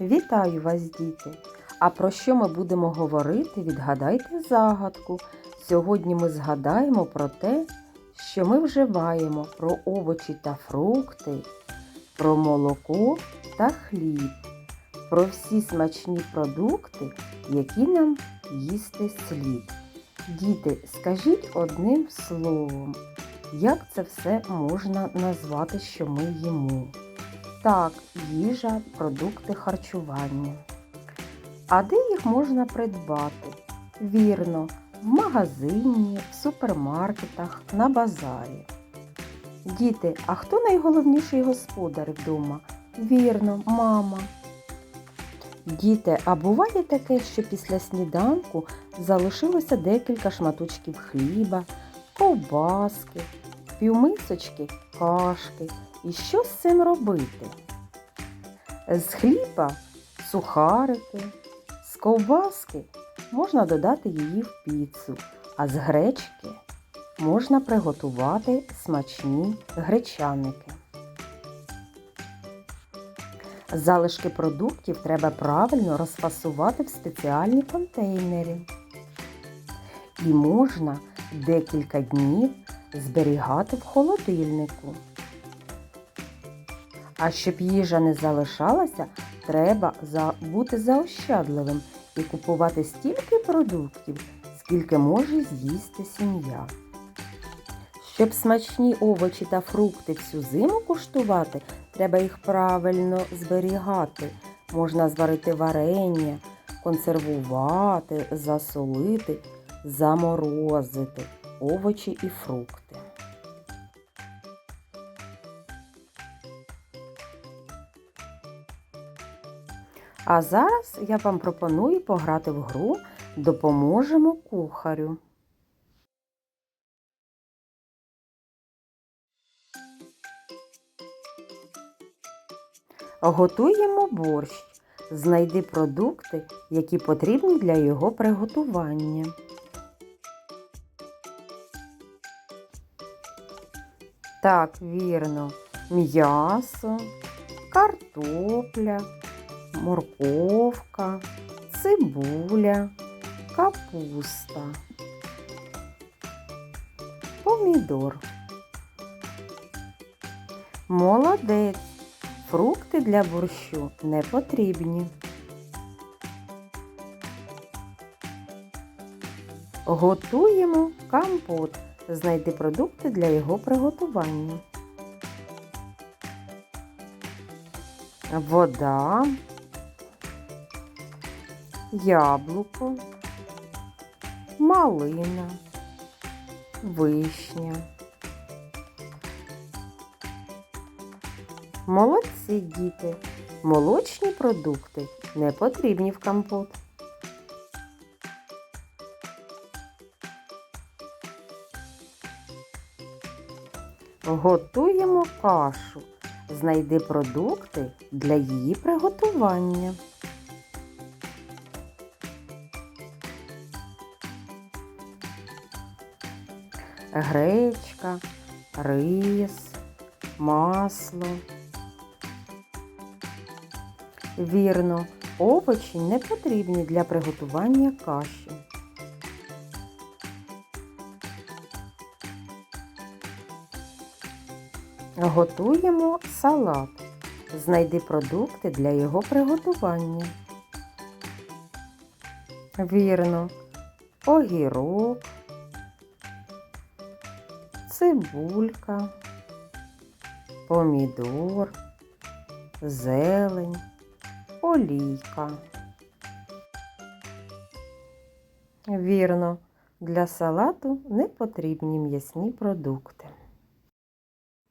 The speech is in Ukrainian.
Вітаю вас, діти! А про що ми будемо говорити? Відгадайте загадку. Сьогодні ми згадаємо про те, що ми вживаємо про овочі та фрукти, про молоко та хліб, про всі смачні продукти, які нам їсти слід. Діти, скажіть одним словом, як це все можна назвати, що ми їмо? Так, їжа, продукти харчування. А де їх можна придбати? Вірно, в магазині, в супермаркетах, на базарі. Діти, а хто найголовніший господар вдома? Вірно, мама. Діти, а буває таке, що після сніданку залишилося декілька шматочків хліба, ковбаски, півмисочки кашки. І що з цим робити? З хліба сухарики, з ковбаски можна додати її в піцу, а з гречки можна приготувати смачні гречаники. Залишки продуктів треба правильно розфасувати в спеціальні контейнери. І можна декілька днів зберігати в холодильнику. А щоб їжа не залишалася, треба бути заощадливим і купувати стільки продуктів, скільки може з'їсти сім'я. Щоб смачні овочі та фрукти всю зиму куштувати, треба їх правильно зберігати. Можна зварити варення, консервувати, засолити, заморозити овочі і фрукти. А зараз я вам пропоную пограти в гру Допоможемо кухарю. Готуємо борщ. Знайди продукти, які потрібні для його приготування. Так, вірно, м'ясо, картопля, морковка, цибуля, капуста, помідор. Молодець. Фрукти для борщу не потрібні. Готуємо компот. Знайди продукти для його приготування. Вода, яблуко, малина, вишня. Молодці діти. Молочні продукти не потрібні в компот. Готуємо кашу. Знайди продукти для її приготування. Гречка, рис, масло. Вірно, овочі не потрібні для приготування каші. Готуємо салат. Знайди продукти для його приготування. Вірно, огірок, цибулька, помідор, зелень, олійка. Вірно, для салату не потрібні м'ясні продукти.